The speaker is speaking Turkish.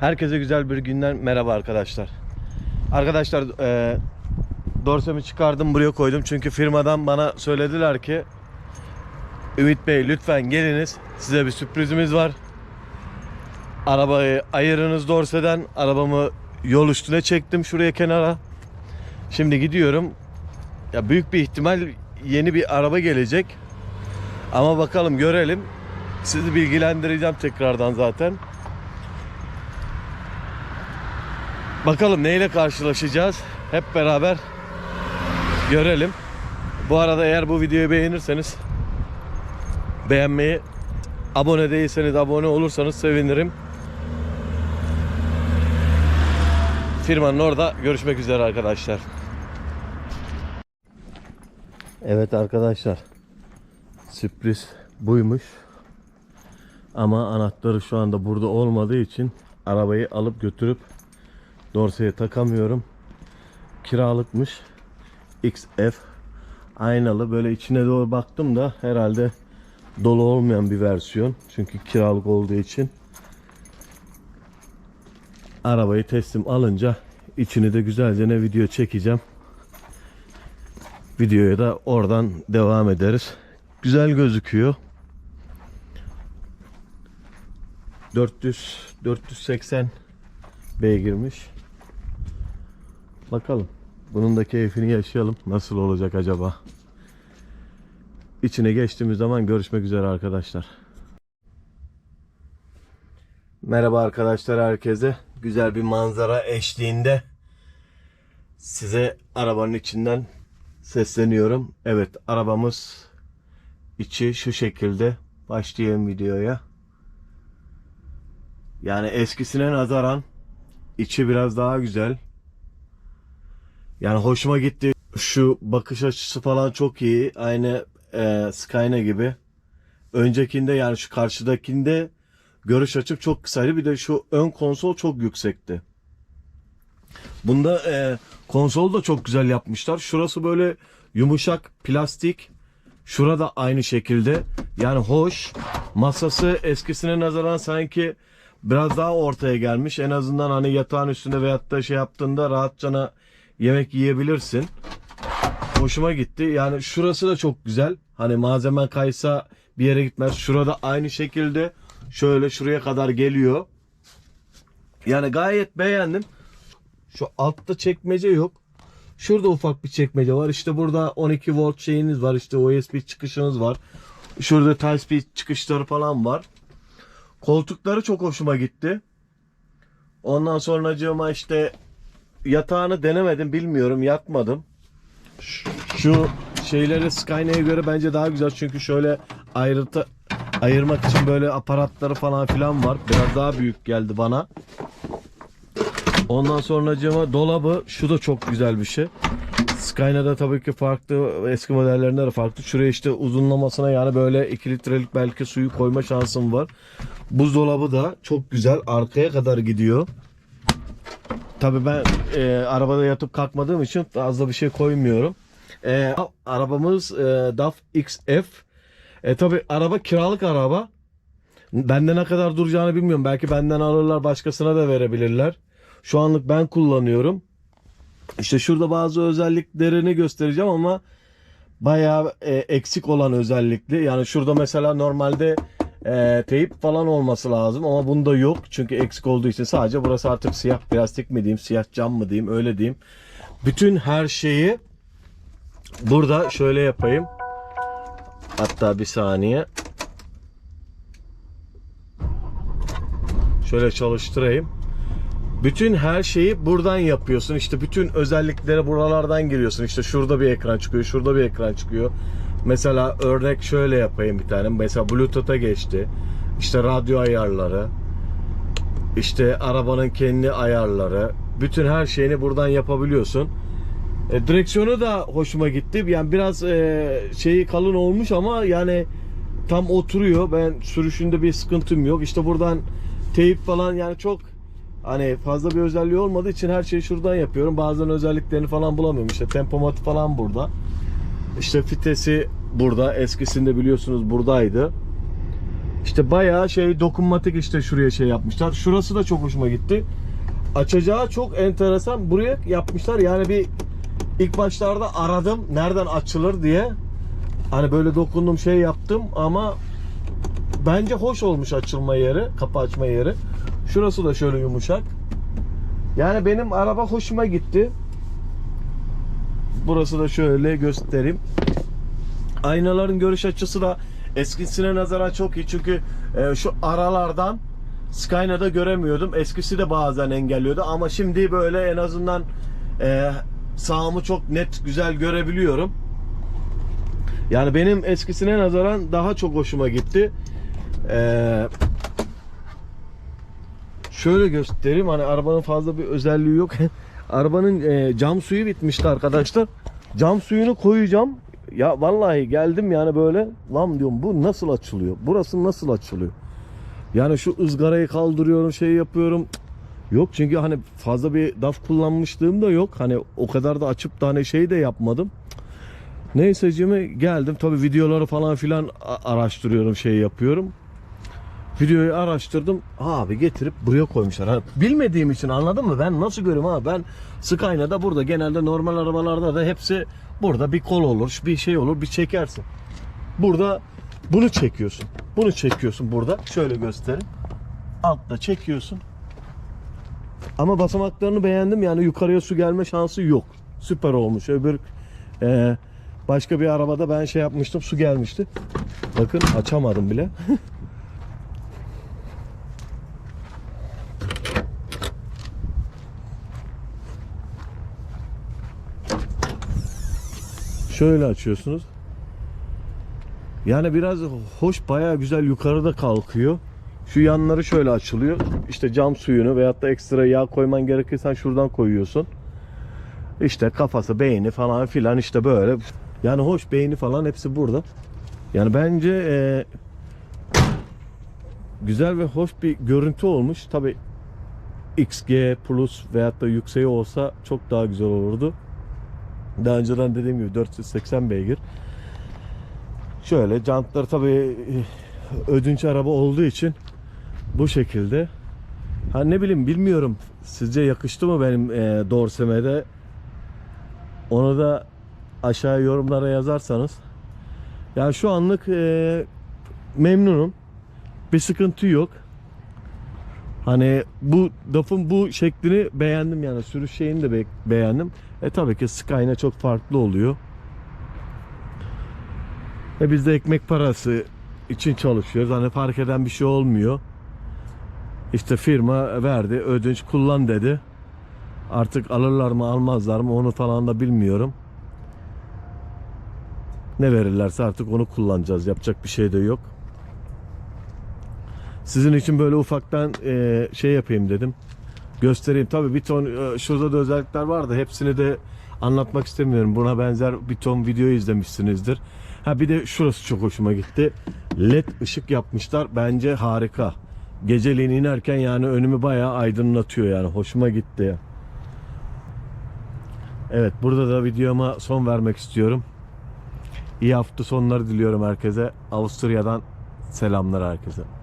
Herkese güzel bir günden merhaba arkadaşlar. Arkadaşlar e, dorsemi çıkardım buraya koydum çünkü firmadan bana söylediler ki Ümit Bey lütfen geliniz size bir sürprizimiz var. Arabayı ayırınız dorseden arabamı yol üstüne çektim şuraya kenara. Şimdi gidiyorum. Ya büyük bir ihtimal yeni bir araba gelecek. Ama bakalım görelim. Sizi bilgilendireceğim tekrardan zaten. Bakalım neyle karşılaşacağız. Hep beraber görelim. Bu arada eğer bu videoyu beğenirseniz beğenmeyi, abone değilseniz abone olursanız sevinirim. Firmanın orada görüşmek üzere arkadaşlar. Evet arkadaşlar. Sürpriz buymuş. Ama anahtarı şu anda burada olmadığı için arabayı alıp götürüp Dorseye takamıyorum. Kiralıkmış. XF aynalı böyle içine doğru baktım da herhalde dolu olmayan bir versiyon. Çünkü kiralık olduğu için. Arabayı teslim alınca içini de güzelce ne video çekeceğim. Videoya da oradan devam ederiz. Güzel gözüküyor. 400 480 beygirmiş. Bakalım. Bunun da keyfini yaşayalım. Nasıl olacak acaba? İçine geçtiğimiz zaman görüşmek üzere arkadaşlar. Merhaba arkadaşlar herkese. Güzel bir manzara eşliğinde size arabanın içinden sesleniyorum. Evet arabamız içi şu şekilde. Başlayalım videoya. Yani eskisine nazaran içi biraz daha güzel. Yani hoşuma gitti. Şu bakış açısı falan çok iyi. Aynı e, Skyna gibi. Öncekinde yani şu karşıdakinde görüş açım çok kısaydı. Bir de şu ön konsol çok yüksekti. Bunda e, konsol da çok güzel yapmışlar. Şurası böyle yumuşak plastik. Şurada aynı şekilde. Yani hoş. Masası eskisine nazaran sanki biraz daha ortaya gelmiş. En azından hani yatağın üstünde veyahut da şey yaptığında rahatçana yemek yiyebilirsin. Hoşuma gitti. Yani şurası da çok güzel. Hani malzemen kaysa bir yere gitmez. Şurada aynı şekilde şöyle şuraya kadar geliyor. Yani gayet beğendim. Şu altta çekmece yok. Şurada ufak bir çekmece var. İşte burada 12 volt şeyiniz var. İşte USB çıkışınız var. Şurada Type-C çıkışları falan var. Koltukları çok hoşuma gitti. Ondan sonra işte yatağını denemedim bilmiyorum yatmadım. Şu- şeyleri Skyna'ya göre bence daha güzel çünkü şöyle ayrıntı ayırmak için böyle aparatları falan filan var. Biraz daha büyük geldi bana. Ondan sonra dolabı şu da çok güzel bir şey. Skyna'da tabii ki farklı eski modellerinde de farklı. Şuraya işte uzunlamasına yani böyle 2 litrelik belki suyu koyma şansım var. Buzdolabı da çok güzel arkaya kadar gidiyor. Tabii ben e, arabada yatıp kalkmadığım için fazla bir şey koymuyorum. E, arabamız e, DAF XF. E, tabii araba kiralık araba. Bende ne kadar duracağını bilmiyorum. Belki benden alırlar başkasına da verebilirler. Şu anlık ben kullanıyorum. İşte şurada bazı özelliklerini göstereceğim ama bayağı e, eksik olan özellikli. Yani şurada mesela normalde e, teyip falan olması lazım ama bunda yok. Çünkü eksik olduğu için sadece burası artık siyah plastik mi diyeyim, siyah cam mı diyeyim, öyle diyeyim. Bütün her şeyi burada şöyle yapayım. Hatta bir saniye. Şöyle çalıştırayım. Bütün her şeyi buradan yapıyorsun. İşte bütün özelliklere buralardan giriyorsun. İşte şurada bir ekran çıkıyor, şurada bir ekran çıkıyor. Mesela örnek şöyle yapayım bir tane. Mesela Bluetooth'a geçti. İşte radyo ayarları. İşte arabanın kendi ayarları. Bütün her şeyini buradan yapabiliyorsun. E, direksiyonu da hoşuma gitti. Yani biraz e, şeyi kalın olmuş ama yani tam oturuyor. Ben sürüşünde bir sıkıntım yok. İşte buradan teyip falan yani çok hani fazla bir özelliği olmadığı için her şeyi şuradan yapıyorum. Bazen özelliklerini falan bulamıyorum. İşte tempomatı falan burada. İşte fitesi burada. Eskisinde biliyorsunuz buradaydı. İşte bayağı şey dokunmatik işte şuraya şey yapmışlar. Şurası da çok hoşuma gitti. Açacağı çok enteresan. Buraya yapmışlar. Yani bir ilk başlarda aradım nereden açılır diye. Hani böyle dokundum şey yaptım ama bence hoş olmuş açılma yeri, kapı açma yeri. Şurası da şöyle yumuşak. Yani benim araba hoşuma gitti. Burası da şöyle göstereyim. Aynaların görüş açısı da eskisine nazaran çok iyi çünkü e, şu aralardan Skyna'da göremiyordum. Eskisi de bazen engelliyordu ama şimdi böyle en azından e, sağımı çok net güzel görebiliyorum. Yani benim eskisine nazaran daha çok hoşuma gitti. Ee, şöyle göstereyim hani arabanın fazla bir özelliği yok. arabanın e, cam suyu bitmişti arkadaşlar. Cam suyunu koyacağım. Ya vallahi geldim yani böyle lan diyorum bu nasıl açılıyor? Burası nasıl açılıyor? Yani şu ızgarayı kaldırıyorum şey yapıyorum. Yok çünkü hani fazla bir daf kullanmışlığım da yok. Hani o kadar da açıp da hani şey de yapmadım. Neyse cimi geldim. Tabi videoları falan filan araştırıyorum şey yapıyorum. Videoyu araştırdım. Abi getirip buraya koymuşlar. Hani bilmediğim için anladın mı? Ben nasıl görüyorum ha? Ben Skyline'da burada genelde normal arabalarda da hepsi burada bir kol olur, bir şey olur, bir çekersin. Burada bunu çekiyorsun. Bunu çekiyorsun burada. Şöyle göstereyim. Altta çekiyorsun. Ama basamaklarını beğendim. Yani yukarıya su gelme şansı yok. Süper olmuş. Öbür e, başka bir arabada ben şey yapmıştım. Su gelmişti. Bakın açamadım bile. Şöyle açıyorsunuz. Yani biraz hoş bayağı güzel yukarıda kalkıyor. Şu yanları şöyle açılıyor. İşte cam suyunu veyahut da ekstra yağ koyman gerekirsen şuradan koyuyorsun. İşte kafası, beyni falan filan işte böyle. Yani hoş beyni falan hepsi burada. Yani bence e, güzel ve hoş bir görüntü olmuş. Tabi XG Plus veyahut da yükseği olsa çok daha güzel olurdu. Daha önceden dediğim gibi 480 beygir. Şöyle jantlar tabi ödünç araba olduğu için bu şekilde. Ha ne bileyim bilmiyorum. Sizce yakıştı mı benim e, Dorse'me de? Onu da aşağı yorumlara yazarsanız. Yani şu anlık e, memnunum. Bir sıkıntı yok. Hani bu DAF'ın bu şeklini beğendim yani sürüş şeyini de be- beğendim. E tabii ki Skyline çok farklı oluyor. E biz de ekmek parası için çalışıyoruz. Hani fark eden bir şey olmuyor. İşte firma verdi, ödünç kullan dedi. Artık alırlar mı almazlar mı onu falan da bilmiyorum. Ne verirlerse artık onu kullanacağız. Yapacak bir şey de yok. Sizin için böyle ufaktan e, şey yapayım dedim. Göstereyim. Tabii bir ton e, şurada da özellikler vardı. Hepsini de anlatmak istemiyorum. Buna benzer bir ton video izlemişsinizdir. Ha bir de şurası çok hoşuma gitti. LED ışık yapmışlar. Bence harika. Geceliğin inerken yani önümü bayağı aydınlatıyor yani. Hoşuma gitti. Evet burada da videoma son vermek istiyorum. İyi hafta sonları diliyorum herkese. Avusturya'dan selamlar herkese.